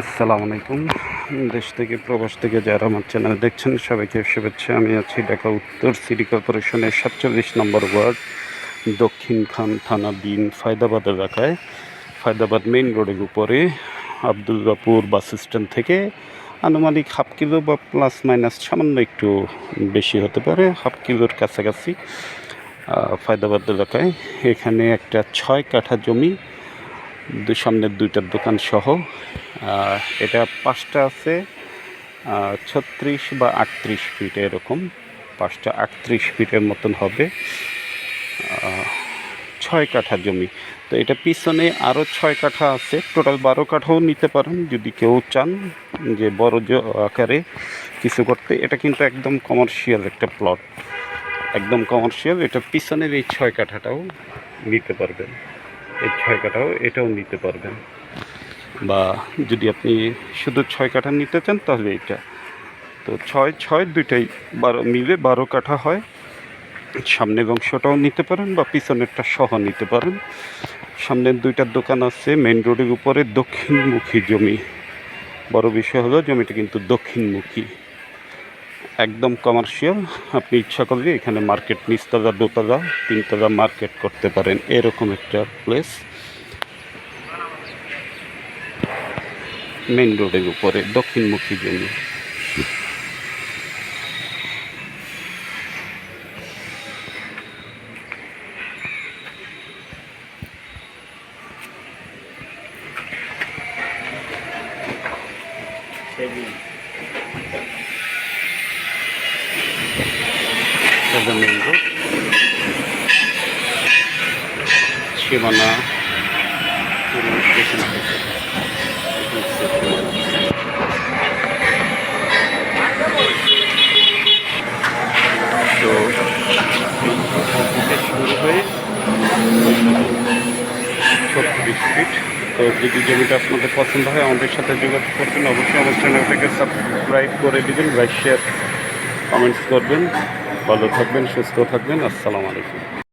আসসালামু আলাইকুম। দেশ থেকে, প্রবাস থেকে যারা আমার চ্যানেল দেখছেন, সবাইকে শুভেচ্ছা। আমি আছি ঢাকা উত্তর সিটি কর্পোরেশনের সাতচল্লিশ নম্বর ওয়ার্ড, দক্ষিণ খান থানা বিন ফায়দাবাদ এলাকায়। ফায়দাবাদ মেইন রোডের উপরে আবদুল্লাপুর বাস স্ট্যান্ড থেকে আনুমানিক হাফ কিলো বা প্লাস মাইনাস সামান্য একটু বেশি হতে পারে, হাফ কিলোর কাছাকাছি ফায়দাবাদ এলাকায়। এখানে একটা ছয় কাঠা জমি দু সামনের দুইটার দোকান সহ এটা পাঁচটা আছে ছত্রিশ বা আটত্রিশ ফিট এরকম, পাঁচটা আটত্রিশ ফিটের মতন হবে ছয় কাঠা জমি। তো এটা পিছনে আরও ছয় কাঠা আছে, টোটাল বারো কাঠাও নিতে পারেন, যদি কেউ চান যে বড় জ- আকারে কিছু করতে, এটা কিন্তু একদম কমার্শিয়াল একটা প্লট একদম কমার্শিয়াল এটা পিছনের এই ছয় কাঠাটাও নিতে পারবেন। এই ছয় কাঠাও এটাও নিতে পারবেন। বা যদি আপনি শুধু ছয় কাঠা নিতে চান, তাহলে এটা। তো ছয় ছয় দুইটাই বারো, মিলে বারো কাঠা হয়। সামনের অংশটাও নিতে পারেন বা পিছনেরটা সহ নিতে পারেন। সামনের দুইটার দোকান আছে মেন রোডের উপরে দক্ষিণমুখী জমি। বড় বিষয় হলো জমিটা কিন্তু দক্ষিণমুখী। একদম কমার্শিয়াল আপনি ইচ্ছা করলে এখানে মার্কেট নিচতলা দোতলা তিনতলা মার্কেট করতে পারেন। এরকম একটা প্লেস মেন রোডের উপরে, দক্ষিণমুখী জমি। সোজা মেন রোড সীমানা তো শুরু হয়ে ছত্রিশ ফিট তো যদি জমিটা আপনাদের পছন্দ হয়, আমাদের সাথে যোগাযোগ করবেন। অবশ্যই আমার চ্যানেলটাকে সাবস্ক্রাইব করে দেবেন লাইক শেয়ার কমেন্টস করবেন। ভালো থাকবেন সুস্থ থাকবেন। আসসালামু আলাইকুম।